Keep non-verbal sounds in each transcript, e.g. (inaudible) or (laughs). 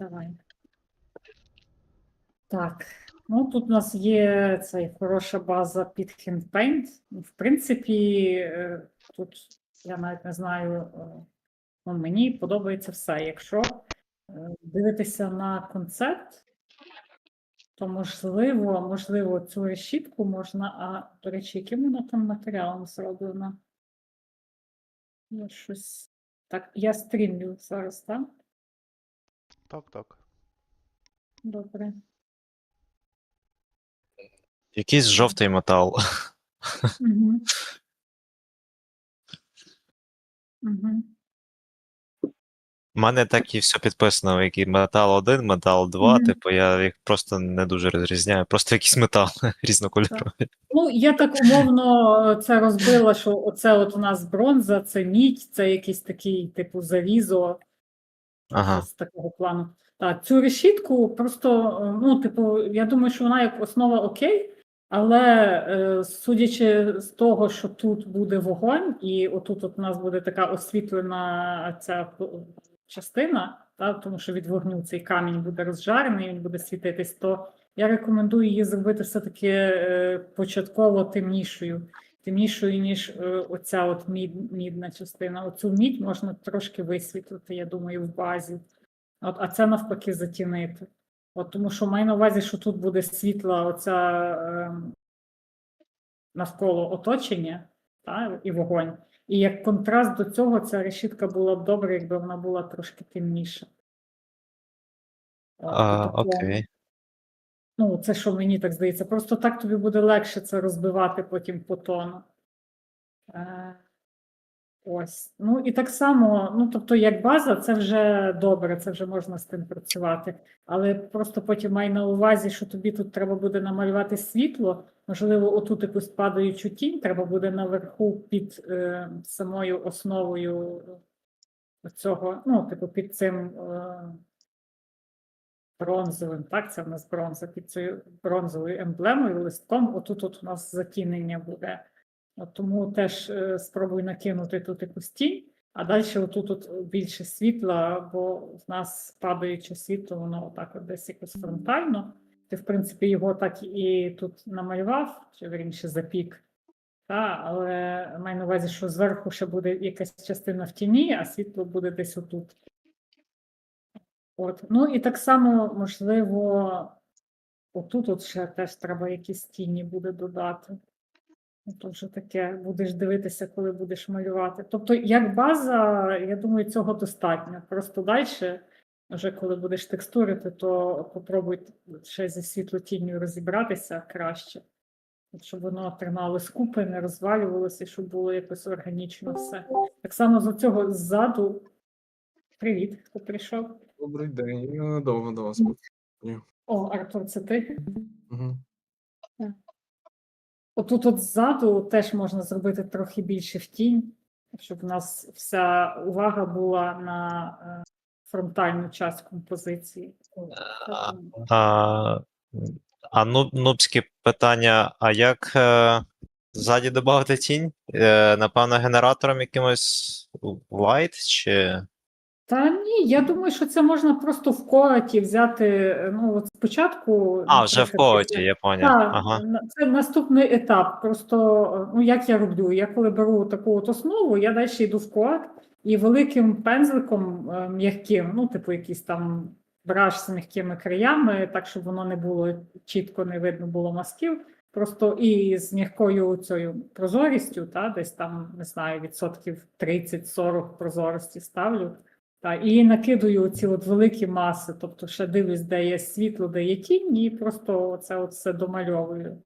Давай. Так. Ну, тут у нас є цей хороша база під. Ну, В принципі, е, тут я навіть не знаю, е, ну, мені подобається все. Якщо е, дивитися на концепт, то можливо, можливо, цю решітку можна. А, до речі, яким вона там матеріалом зроблена? Щось. Так, я стрімлю зараз, так? Так, так. Добре. Якийсь жовтий метал. Угу. Угу. (laughs) У мене так і все підписано, який метал 1, метал 2, Мгм. типу, я їх просто не дуже розрізняю. Просто якийсь метал (laughs) різнокольоровий. Ну, я так умовно це розбила, що оце от у нас бронза, це мідь, це якийсь такий, типу, завізо Ага. з такого плану. Так, цю решітку просто, е, ну, типу, я думаю, що вона як основа окей, але е, судячи з того, що тут буде вогонь, і отут от у нас буде така освітлена ця частина, та, тому що від вогню цей камінь буде розжарений, він буде світитись, то я рекомендую її зробити все-таки е, початково темнішою. Темнішою, ніж е, оця от мід, мідна частина. Оцю мідь можна трошки висвітлити, я думаю, в базі. От, а це навпаки затінити. От, тому що маю на увазі, що тут буде світла оця е, навколо оточення та, і вогонь. І як контраст до цього, ця решітка була б добре, якби вона була трошки темніша. А, окей. Ну, це що мені так здається. Просто так тобі буде легше це розбивати потім по тону. Е, ось. Ну і так само, ну тобто, як база, це вже добре, це вже можна з тим працювати. Але просто потім май на увазі, що тобі тут треба буде намалювати світло. Можливо, отут якусь падаючу тінь треба буде наверху під е, самою основою цього, ну, типу, під цим. Е, бронзовим, так, це в нас бронза під цією бронзовою емблемою, листком, отут от у нас затінення буде. От тому теж е, спробуй накинути тут якусь тінь, а далі отут от більше світла, бо в нас падаюче світло, воно отак от десь якось фронтально. Ти, в принципі, його так і тут намалював, чи верніше запік. Та, але маю на увазі, що зверху ще буде якась частина в тіні, а світло буде десь отут. От. Ну і так само, можливо, отут от ще теж треба якісь тіні буде додати. То вже таке будеш дивитися, коли будеш малювати. Тобто, як база, я думаю, цього достатньо. Просто далі, вже коли будеш текстурити, то попробуй ще зі світлотінню розібратися краще, щоб воно тримало скупи, не розвалювалося, щоб було якось органічно все. Так само з цього ззаду. Привіт, хто прийшов. Добрий день. Я довго до вас. О, Артур, це ти? Угу. Отут от ззаду теж можна зробити трохи більше в тінь, щоб у нас вся увага була на е, фронтальну часть композиції. А, а, а ну, нубські питання: а як е, ззаді додати тінь? Е, напевно, генератором якимось light чи. Та ні, я думаю, що це можна просто в кораті взяти. Ну, от спочатку. А, вже в кооті, я поняв. Ага. це наступний етап. Просто ну як я роблю? Я коли беру таку от основу, я далі йду в код і великим пензликом е, м'яким, ну, типу, якийсь там браш з м'якими краями, так щоб воно не було чітко не видно було мазків. Просто і з м'якою цією прозорістю, та, десь там, не знаю, відсотків 30-40 прозорості ставлю. Та, і накидую ці от великі маси, тобто ще дивлюсь, де є світло, де є тінь, і просто це от все домальовую.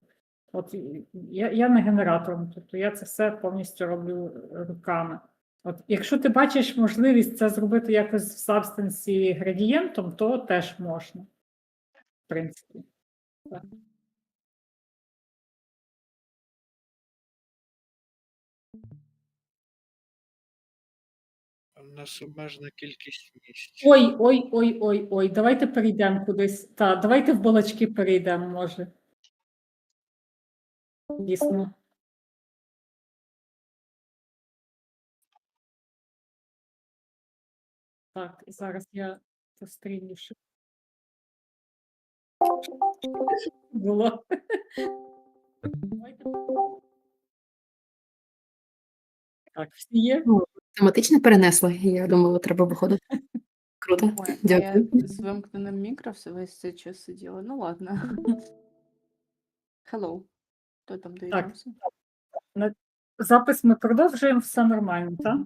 От я, я не генератором, тобто я це все повністю роблю руками. От, якщо ти бачиш можливість це зробити якось в сабстансі градієнтом, то теж можна, в принципі. Так. У нас обмежена кількість місць. Ой, ой, ой, ой, ой, давайте перейдемо кудись. Та, давайте в балачки перейдемо, може. Дійсно. Так, зараз я пострільніше. Було. Так, всі є? Тематично перенесла. Я думала, треба виходити. Круто. Ой, а я Дякую. с вимкненим мікро все весь цей час сиділа. Ну ладно. Hello. Хто там доєднався? Запис ми продовжуємо, все нормально, так?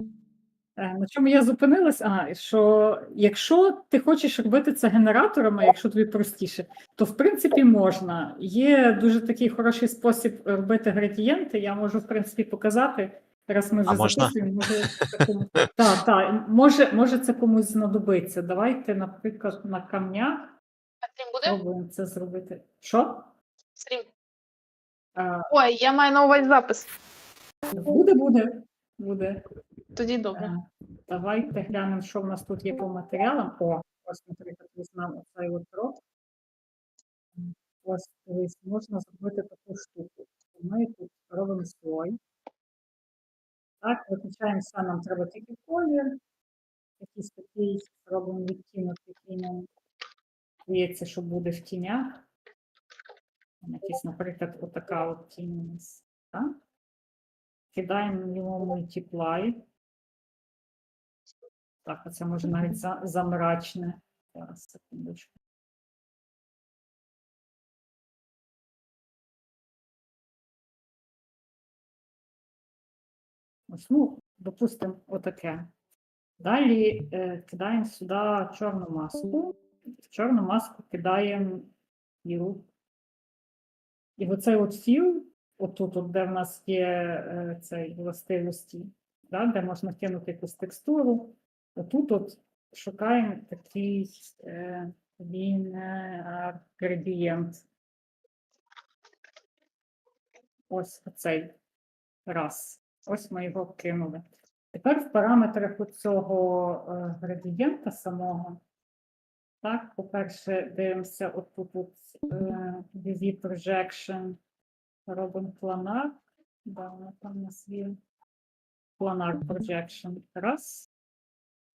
Е, На чому я зупинилась? А, що якщо ти хочеш робити це генераторами, якщо тобі простіше, то в принципі можна. Є дуже такий хороший спосіб робити градієнти. Я можу, в принципі, показати. Раз ми вже А записуємо, може, це комусь... (laughs) так, так, може, може це комусь знадобиться. Давайте, наприклад, на камнях А стрім буде? спробуємо це зробити. Що? Стрім. А, Ой, я маю на увазі запис. буде, буде, буде. Тоді добре. Е, Давайте глянемо, що в нас тут є по матеріалам. О, ось, наприклад, візьмемо оцей от рот. Ось дивись, можна зробити таку штуку. Ми тут робимо слой. Так, виключаємо все, нам треба тільки колір. Якийсь такий робимо відтінок, який нам здається, що буде в тінях. Якийсь, наприклад, отака от тінь у нас. Так? Кидаємо йому мультиплай. Так, а це може навіть замрачне. Зараз, секундочку. Ось, ну, допустимо, отаке. Далі е, кидаємо сюди чорну маску. В чорну маску кидаємо філ. І оцей от філ, отут, от, де в нас є е, цей властивості, да, де можна кинути якусь текстуру. Отут от шукаємо такий е, linear gradient. Ось оцей раз. Ось ми його кинули. Тепер в параметрах цього е, градієнта самого. Так, по-перше, дивимося отут от, е, UV projection. Робимо планар. Да, там у нас є. Планар projection. Раз.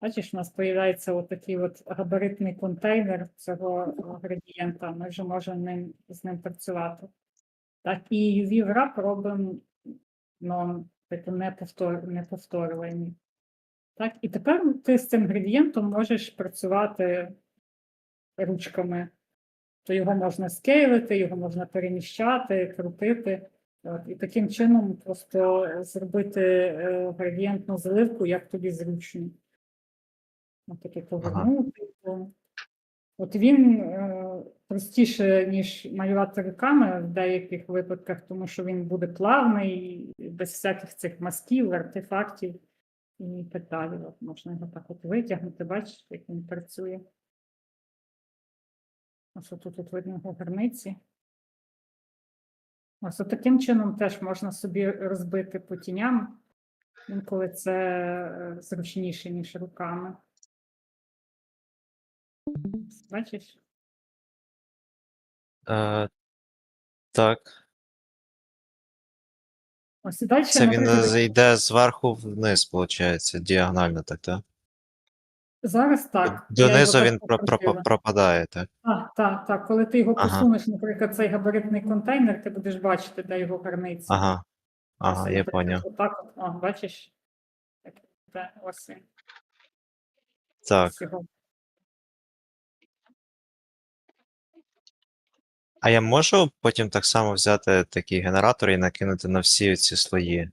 Бачиш, у нас з'являється отакий от габаритний контейнер цього е, градієнта. Ми вже можемо ним, з ним працювати. Так, і UV wrap робимо ну, типу, неповтор, неповторювані. Так, і тепер ти з цим градієнтом можеш працювати ручками. То його можна скейлити, його можна переміщати, крутити. От, і таким чином просто зробити е, градієнтну заливку, як тобі зручно. От таке повернути. то- От він е, простіше, ніж малювати руками в деяких випадках, тому що він буде плавний, без всяких цих мазків, артефактів і так далі. От можна його так от витягнути, бачиш, як він працює. Ось тут, тут видно його границі. Ось от таким чином теж можна собі розбити по тіням, інколи це е, зручніше, ніж руками. Бачиш? Е, так. Ось і далі, Це він наприклад, зайде зверху вниз, виходить, діагонально, так, так? зараз так. я його Донизу так він про- про- покрутила. пропадає, так. Так, так, так. Коли ти його Ага. посунеш, наприклад, цей габаритний контейнер, ти будеш бачити, де його границі. Ага. Ага, я поняв. Отак, от, о, бачиш? Так, де, ось він. Так. ось його. А я можу потім так само взяти такі генератори і накинути на всі ці слої.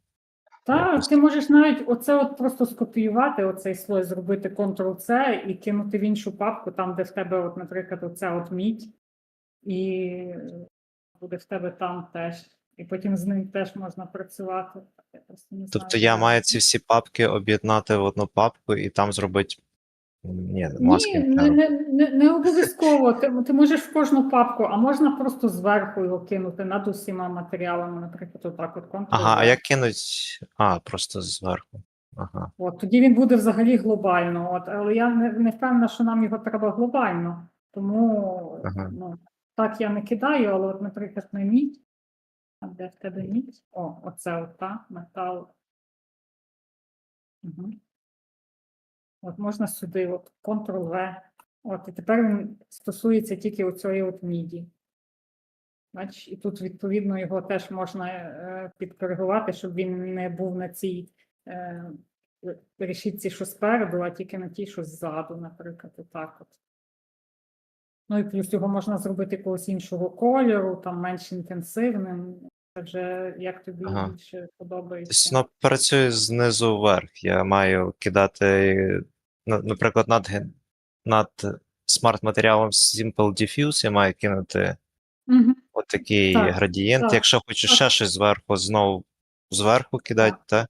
Так, Якось. ти можеш навіть оце от просто скопіювати, оцей слой, зробити Ctrl-C і кинути в іншу папку, там, де в тебе, от, наприклад, оця от мідь, і буде в тебе там теж. І потім з ним теж можна працювати. Я просто не Тобто я як. маю ці всі папки об'єднати в одну папку і там зробити. Ні, Ні, маски. не, не, не, не обов'язково. Ти, ти можеш в кожну папку, а можна просто зверху його кинути над усіма матеріалами, наприклад, отак от Ctrl. Ага, а як кинуть. А, просто зверху. Ага. От, тоді він буде взагалі глобально. От, але я не, не впевнена, що нам його треба глобально. Тому Ага. ну, так я не кидаю, але, от, наприклад, на мідь. А де в тебе мідь? О, оце от, та, метал. Угу. От можна сюди, от Ctrl-V, От, і тепер він стосується тільки оцієї от міді. Бач, і тут, відповідно, його теж можна е, підкоригувати, щоб він не був на цій е, решітці, що спереду, а тільки на тій, що ззаду, наприклад, отак от. Ну і плюс його можна зробити якогось іншого кольору, там менш інтенсивним. Це вже як тобі Ага. більше Тобто подобається. воно працює знизу вверх. Я маю кидати, наприклад, над, над смарт-матеріалом Simple Diffuse я маю кинути Мгм. отакий Так, градієнт. так, Якщо хочу так. ще щось зверху, знову зверху кидати, так?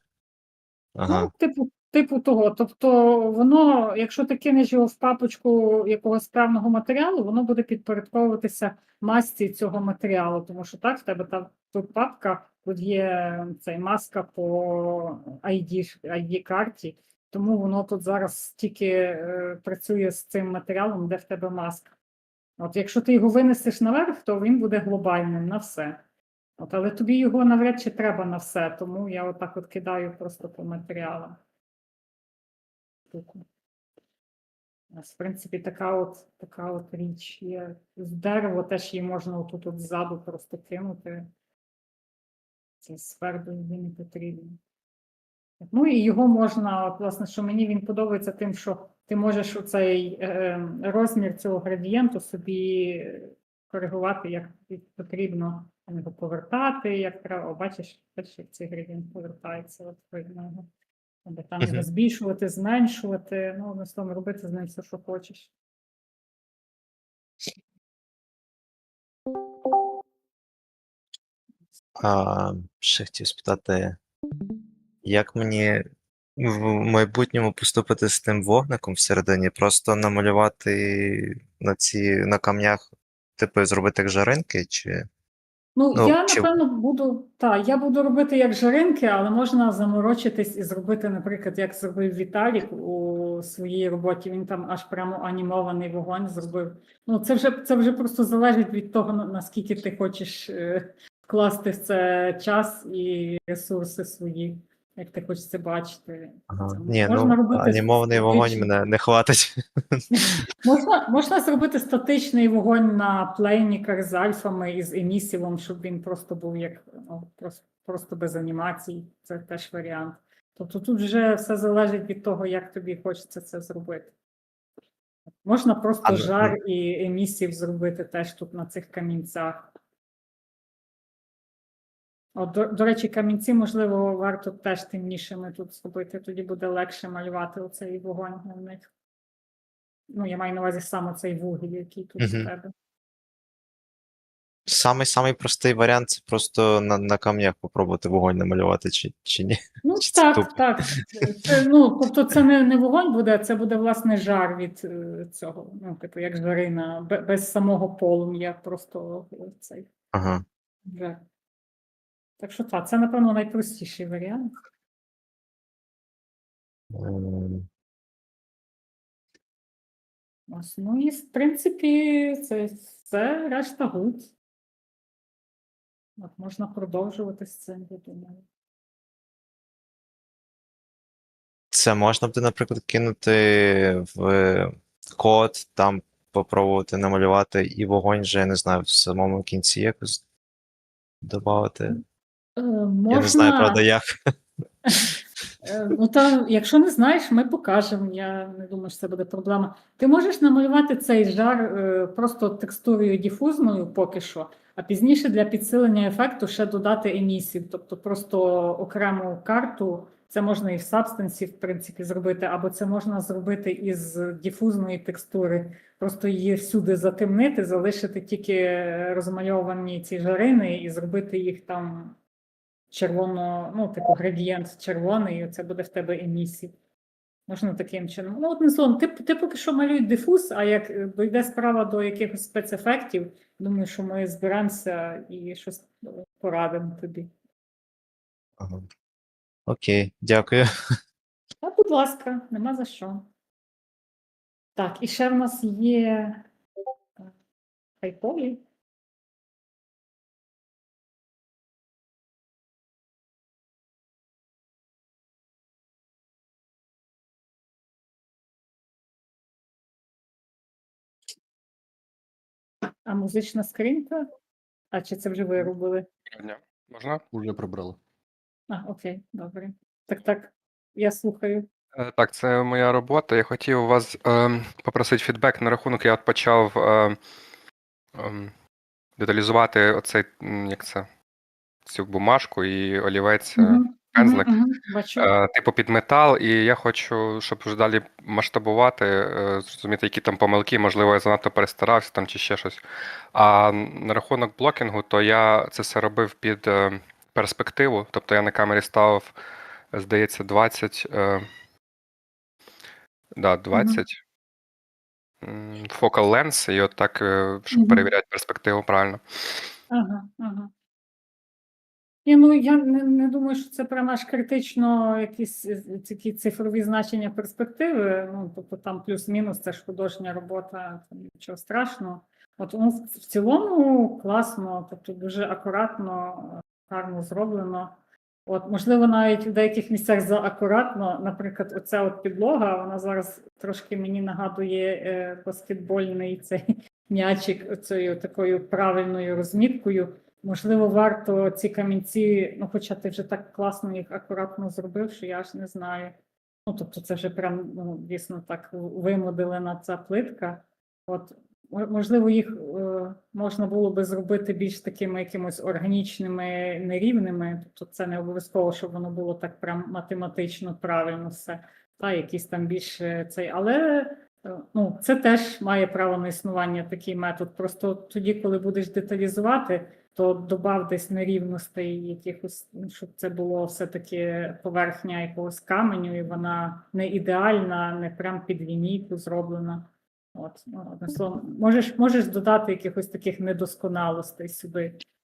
Ага. Ну, типу, типу того. Тобто, воно, якщо ти кинеш його в папочку якогось певного матеріалу, воно буде підпорядковуватися масці цього матеріалу. Тому що так, в тебе там тут папка, тут є цей маска по ID, ID карті, тому воно тут зараз тільки е, працює з цим матеріалом, де в тебе маска. От якщо ти його винесеш наверх, то він буде глобальним на все. От, але тобі його навряд чи треба на все, тому я отак от кидаю просто по матеріалам. В принципі, така от, така от річ є. З дерева теж її можна отут от ззаду просто кинути. Це спереду її не потрібно. Ну і його можна, от, власне, що мені він подобається тим, що ти можеш оцей е, розмір цього градієнту собі коригувати, як потрібно його повертати, як треба. О, бачиш, як цей градієнт повертається. От видно його. Або там його збільшувати, зменшувати, ну, одним словом, робити з ним все, що хочеш. А, ще хотів спитати, як мені в майбутньому поступити з тим вогником всередині? Просто намалювати на ці на камнях, типу, зробити як жаринки, чи. Ну, Ну, я чи- напевно буду, так, я буду робити як жаринки, але можна заморочитись і зробити, наприклад, як зробив Віталік у своїй роботі. Він там аж прямо анімований вогонь зробив. Ну, це вже це вже просто залежить від того, наскільки ти хочеш е, вкласти в це час і ресурси свої, як ти хочеш це бачити. Ага. Це Ні, можна ну робити анімований вогонь мене не хватить. (laughs) Можна, можна зробити статичний вогонь на плейніках з альфами і з емісівом, щоб він просто був як ну, просто, просто без анімацій. Це теж варіант. Тобто тут вже все залежить від того, як тобі хочеться це зробити. Можна просто А, ну, жар і емісів зробити теж тут на цих камінцях. От, до, до речі, камінці, можливо, варто теж темнішими тут зробити, тоді буде легше малювати оцей вогонь на них. Ну, я маю на увазі саме цей вугіль, який тут Мгм. тебе. Самий самий простий варіант це просто на, на камнях попробувати вогонь намалювати, чи, чи ні. Ну, Чи це так, тупо? так. Це, ну, тобто це не, не вогонь буде, це буде, власне, жар від е, цього. Ну, типу, як жарина, бе- без самого полум'я, просто е, цей Ага. жар. Так що так, це, напевно, найпростіший варіант. Ось, ну і в принципі, це все решта гуд. От можна продовжувати з цим, я думаю. Це можна буде, наприклад, кинути в код, там попробувати намалювати і вогонь вже, я не знаю, в самому кінці якось додати. Е, Я не можна... знаю, правда, як. Е, Ну, та, якщо не знаєш, ми покажемо. Я не думаю, що це буде проблема. Ти можеш намалювати цей жар е, просто текстурою діфузною поки що, а пізніше для підсилення ефекту ще додати емісів, тобто просто окрему карту. Це можна і в Substance, в принципі, зробити, або це можна зробити із діфузної текстури, просто її всюди затемнити, залишити тільки розмальовані ці жарини і зробити їх там червоно, ну, типу, градієнт червоний, і це буде в тебе емісів. Можна таким чином. Ну, одним словом, ти, ти поки що малюй дифуз, а як е, дійде справа до якихось спецефектів, думаю, що ми зберемося і щось порадимо тобі. Ага. Окей, дякую. А, будь ласка, нема за що. Так, і ще в нас є е, хайпові. А музична скринька? А чи це вже ви робили? Дня. Можна? Уже прибрали. А, окей, добре. Так, так, я слухаю. Е, Так, це моя робота. Я хотів у вас ем, попросити фідбек на рахунок. Я от почав ем, ем, деталізувати оцей, м, як це, цю бумажку і олівець, е, Мгм, пензлик, мгм, мгм, Бачу. е, типу під метал, і я хочу, щоб вже далі масштабувати, е, зрозуміти, які там помилки, можливо, я занадто перестарався там чи ще щось. А на рахунок блокінгу, то я це все робив під е, перспективу, тобто я на камері ставив, здається, 20. Е, да, 20. м, Focal lens, і от так, е, щоб Мгм. перевіряти перспективу правильно. Ага, ага. Ні, ну я не, не думаю, що це прямо аж критично якісь е, такі цифрові значення перспективи. Ну, тобто там плюс-мінус, це ж художня робота, там нічого страшного. От ну, в цілому класно, тобто дуже акуратно, гарно зроблено. От, можливо, навіть в деяких місцях заакуратно, наприклад, оця от підлога, вона зараз трошки мені нагадує е, баскетбольний цей м'ячик оцею такою правильною розміткою. Можливо, варто ці камінці, ну, хоча ти вже так класно їх акуратно зробив, що я ж не знаю. Ну, тобто, це вже прям ну, дійсно так вимоделена ця плитка. От, можливо, їх е, можна було би зробити більш такими якимось органічними, нерівними. Тобто, це не обов'язково, щоб воно було так прям математично правильно все. Та якісь там більше цей, але Е, Ну, це теж має право на існування такий метод. Просто тоді, коли будеш деталізувати, то добав десь нерівностей якихось, ну, щоб це було все-таки поверхня якогось каменю, і вона не ідеальна, не прям під лінійку зроблена. От, ну, одним словом, можеш, можеш додати якихось таких недосконалостей сюди,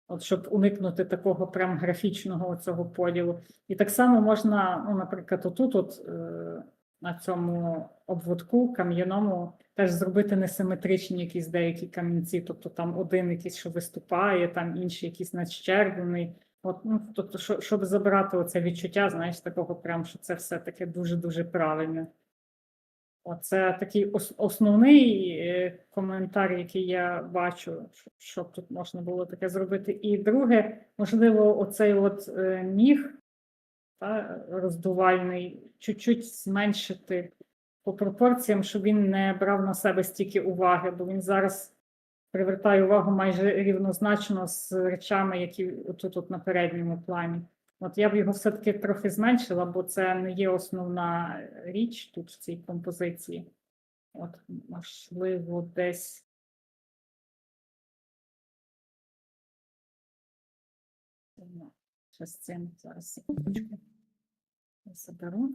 от, щоб уникнути такого прям графічного цього поділу. І так само можна, ну, наприклад, отут, от, е, на цьому обводку кам'яному теж зробити несиметричні якісь деякі камінці, тобто там один якийсь, що виступає, там інший якийсь надщерблений. От, ну, тобто, що- щоб забрати оце відчуття, знаєш, такого прям, що це все таке дуже-дуже правильне. Оце такий ос- основний е, коментар, який я бачу, що- тут можна було таке зробити. І друге, можливо, оцей от е, міг та, роздувальний, чуть-чуть зменшити по пропорціям, щоб він не брав на себе стільки уваги, бо він зараз привертає увагу майже рівнозначно з речами, які тут на передньому плані. От я б його все-таки трохи зменшила, бо це не є основна річ тут в цій композиції. От, можливо, десь. Ще з зараз. Заберу.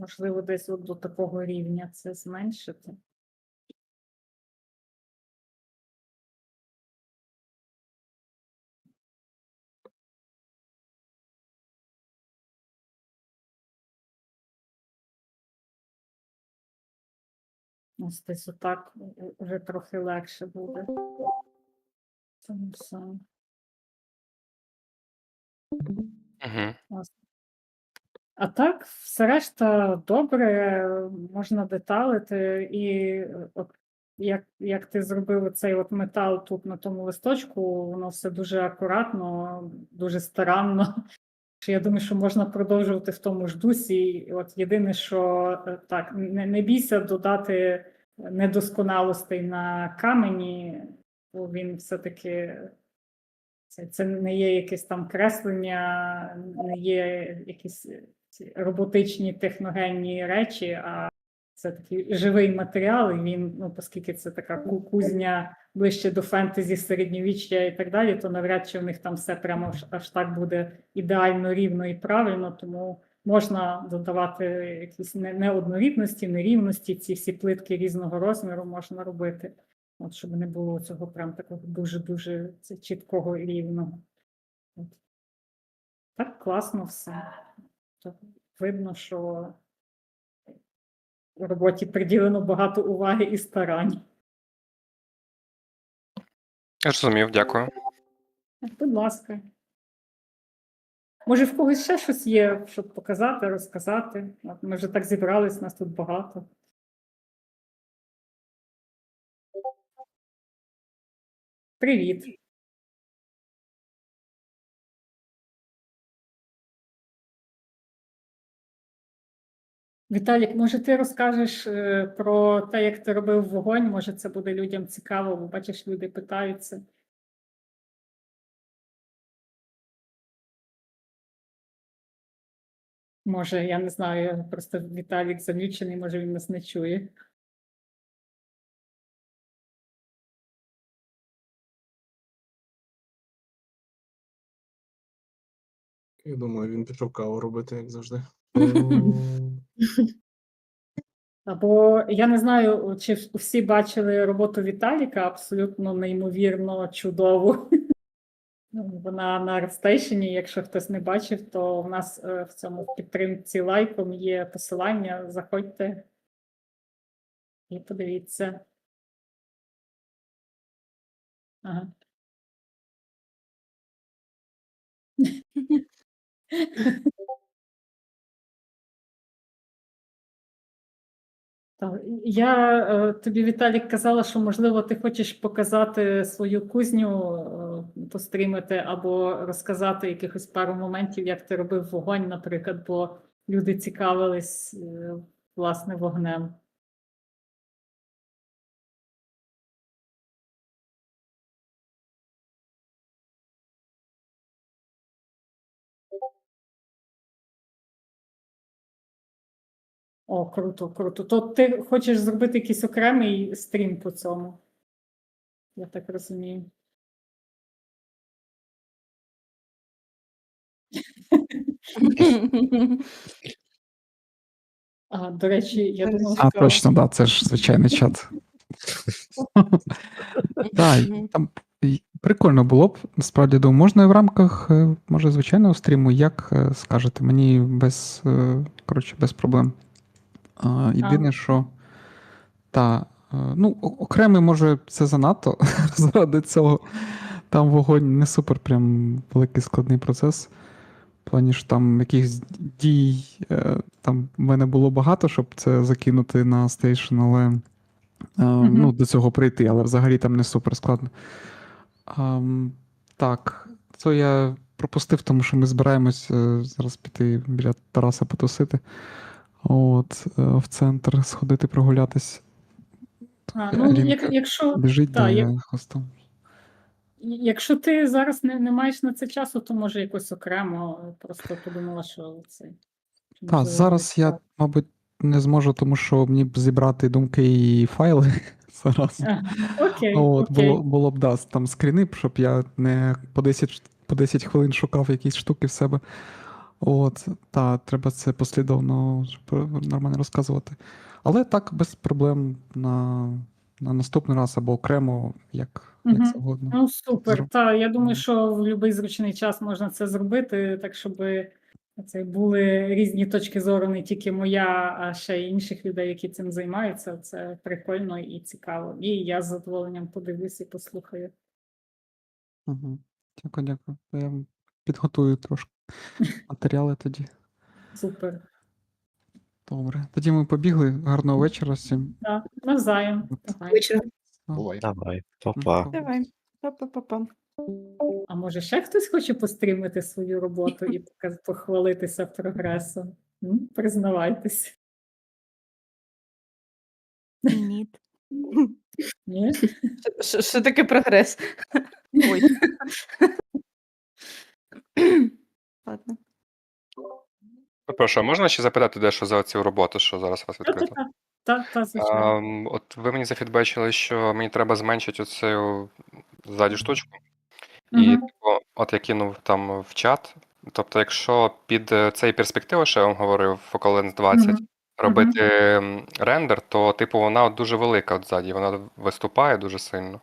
Можливо, десь от до такого рівня це зменшити. Ось десь отак вже трохи легше буде. Це все. Угу. Ось. А так, все решта добре, можна деталити, і от як, як ти зробив цей от метал тут на тому листочку, воно все дуже акуратно, дуже старанно. Я думаю, що можна продовжувати в тому ж дусі. От єдине, що е, так, не, не бійся додати недосконалостей на камені, бо він все-таки це, це не є якесь там креслення, не є якісь роботичні техногенні речі, а це такий живий матеріал, і він, ну, оскільки це така ку- кузня ближче до фентезі, середньовіччя і так далі, то навряд чи в них там все прямо аж так буде ідеально рівно і правильно, тому можна додавати якісь неоднорідності, нерівності, ці всі плитки різного розміру можна робити. От щоб не було цього прям такого дуже-дуже чіткого і рівного. От. Так класно все. Так, видно, що роботі приділено багато уваги і старань. Я зрозумів, дякую. Будь ласка. Може, в когось ще щось є, щоб показати, розказати. Ми вже так зібрались, нас тут багато. Привіт. Віталік, може, ти розкажеш е, про те, як ти робив вогонь? Може, це буде людям цікаво, бо бачиш, люди питаються. Може, я не знаю, просто Віталік замічений, може він нас не чує. Я думаю, він пішов каву робити, як завжди. Або я не знаю, чи всі бачили роботу Віталіка, абсолютно неймовірно чудову. Ну, Вона на арт-стейшені, якщо хтось не бачив, то в нас е, в цьому підтримці лайком є посилання. Заходьте і подивіться. Ага. (laughs) Я е, тобі, Віталік, казала, що можливо ти хочеш показати свою кузню, е, пострімити або розказати якихось пару моментів, як ти робив вогонь, наприклад, бо люди цікавились е, власне вогнем. О, круто, круто. То ти хочеш зробити якийсь окремий стрім по цьому? Я так розумію. А, до речі, я думала, А, що точно, да, це ж звичайний чат. (laughs) Так, там прикольно було б. Насправді думаю, можна і в рамках, е, може, звичайного стріму, як е, скажете, мені без, е, коротше, без проблем. А, Єдине, що та, е, ну, окремий, може, це занадто (laughs) заради цього. Там вогонь не супер прям великий складний процес. В плані ж там якихось дій, е, там в мене було багато, щоб це закинути на стейшн, але е, ну, до цього прийти, але взагалі там не супер складно. Так, це я пропустив, тому що ми збираємось е, зараз піти біля Тараса потусити. От, е, в центр сходити прогулятись. а, ну, як, якщо, Біжить, та, як- якщо ти зараз не, не маєш на це часу, то може якось окремо. е, Просто подумала, що це. Так, зараз я, мабуть, не зможу, тому що мені б зібрати думки і файли (laughs) зараз. Ага, Окей, От, окей. було, було б да, там скріни, щоб я не по 10, по 10 хвилин шукав якісь штуки в себе. От, та, треба це послідовно щоб нормально розказувати. Але так, без проблем на, на наступний раз або окремо, як, як завгодно. Ну, супер. Зроб- Та, я думаю, що в будь-який зручний час можна це зробити, так щоб це були різні точки зору, не тільки моя, а ще й інших людей, які цим займаються. Це прикольно і цікаво. І я з задоволенням подивлюсь і послухаю. Угу. Дякую, дякую. Я підготую трошки матеріали тоді. Супер. Добре. Тоді ми побігли. Гарного вечора всім. Так, навзаєм. Давай. Вечора. Бувай. Давай, па-па. Давай. Па-па-па-па. А може ще хтось хоче пострімити свою роботу і похвалитися прогресом? М? Признавайтесь. Ні. Ні? Що, що таке прогрес? Ой. (laughs) Ладно. Прошу, а можна ще запитати дещо за цю роботу, що зараз у вас відкрито? Та-та-та. Та, та, звичайно. От ви мені зафідбачили, що мені треба зменшити оцю ззаді штучку. І Мгм. типу, от я кинув там в чат. Тобто, якщо під е, цей перспективу, що я вам говорив, Focal Lens 20, Мгм. робити м, рендер, то типу вона от дуже велика от ззаді, вона виступає дуже сильно.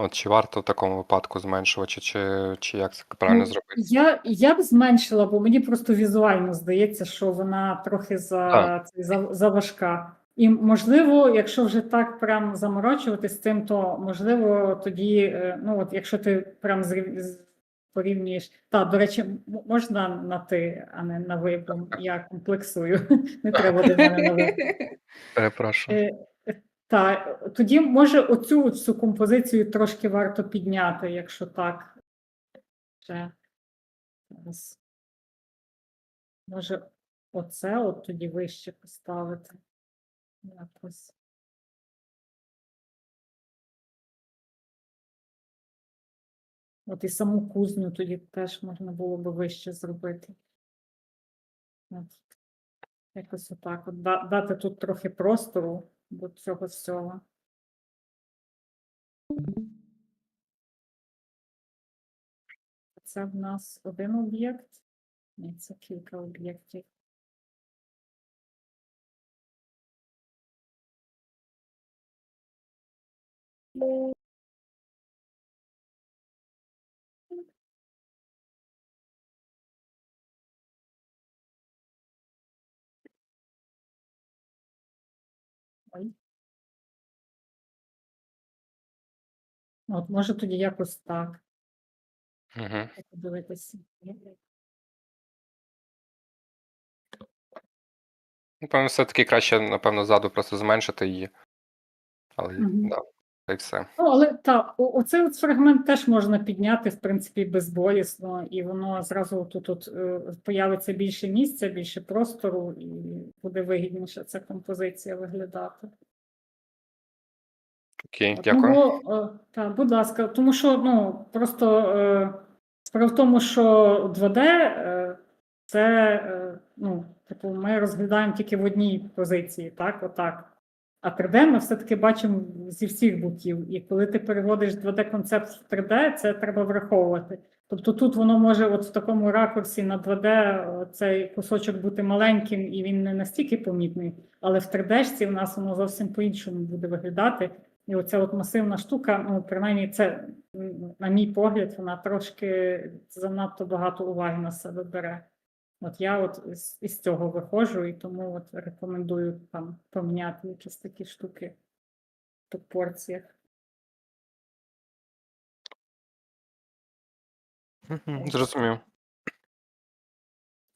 От чи варто в такому випадку зменшувати, чи, чи, як це правильно Ну, зробити? Я, я б зменшила, бо мені просто візуально здається, що вона трохи за, цей, за, заважка. І можливо, якщо вже так прям заморочуватись цим, то можливо тоді, е, ну от якщо ти прям порівнюєш. Та, до речі, можна на ти, а не на ви, бо я комплексую. (laughs) Не треба до мене на ви. Перепрошую. Та, тоді може оцю всю композицію трошки варто підняти, якщо так. Ще. Зараз. Може, оце от тоді вище поставити. Якось. От і саму кузню тоді теж можна було би вище зробити. От. Якось отак. От дати тут трохи простору до цього всього. Це в нас один об'єкт. і це кілька об'єктів. От, може тоді якось так Угу. подивитися. Напевно, все-таки краще, напевно, ззаду просто зменшити її. Але Мгм. да, та й все. Ну, але так, оцей от фрагмент теж можна підняти, в принципі, безболісно, і воно зразу тут от, е, появиться більше місця, більше простору, і буде вигідніше ця композиція виглядати. Окей, дякую. Ну, бо, е, та, будь ласка, тому що ну, просто е, справа в тому, що 2D е, це е, ну, типу, ми розглядаємо тільки в одній позиції, так, отак. А 3D ми все-таки бачимо зі всіх боків. І коли ти переводиш 2D-концепт в 3D, це треба враховувати. Тобто тут воно може от в такому ракурсі на 2D е, цей кусочок бути маленьким і він не настільки помітний, але в 3D-шці в нас воно зовсім по-іншому буде виглядати. І оця от масивна штука, ну, принаймні, це, на мій погляд, вона трошки занадто багато уваги на себе бере. От я от із, із цього виходжу, і тому от рекомендую там поміняти якісь такі штуки в пропорціях. Зрозумів.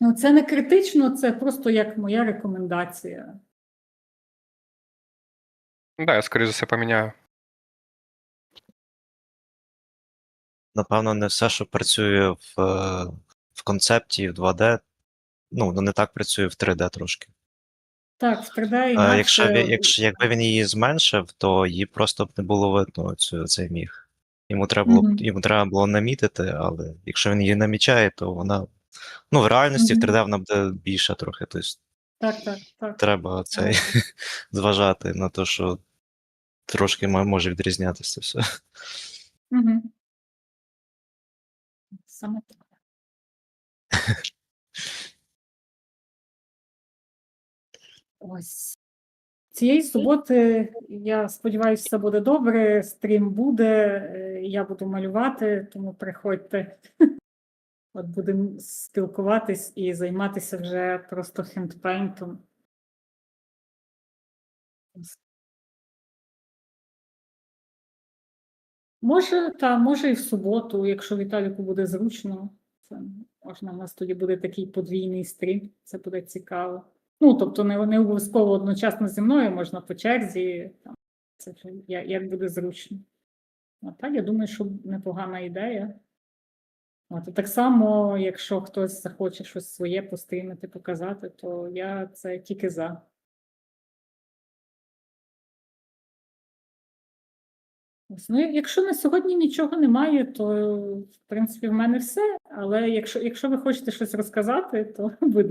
Ну, це не критично, це просто як моя рекомендація. Ну, Да, я скоріше за все поміняю. Напевно, не все, що працює в, е, в концепті в 2D, ну, воно не так працює в 3D трошки. Так, в 3D А інакше... якщо, якщо якби він її зменшив, то її просто б не було видно цю, цей міг. Йому треба було, Мгм. б- йому треба було намітити, але якщо він її намічає, то вона. Ну, в реальності в 3D вона буде більша трохи. Тобто Так, так, так. треба цей (laughs) зважати на те, що трошки може відрізнятися все. Угу. Саме так. Ось. Цієї суботи, я сподіваюся, все буде добре. Стрім буде, е, я буду малювати, тому приходьте. От будемо спілкуватись і займатися вже просто хендпейнтом. Може, та може і в суботу, якщо Віталіку буде зручно, це можна. У нас тоді буде такий подвійний стрім, це буде цікаво. Ну, тобто, не, не обов'язково одночасно зі мною, можна по черзі, там, це як буде зручно. А так, я думаю, що непогана ідея. От, так само, якщо хтось захоче щось своє постримати, показати, то я це тільки за. Ну, якщо на сьогодні нічого немає, то в принципі в мене все. Але якщо, якщо ви хочете щось розказати, то (laughs) будь ласка.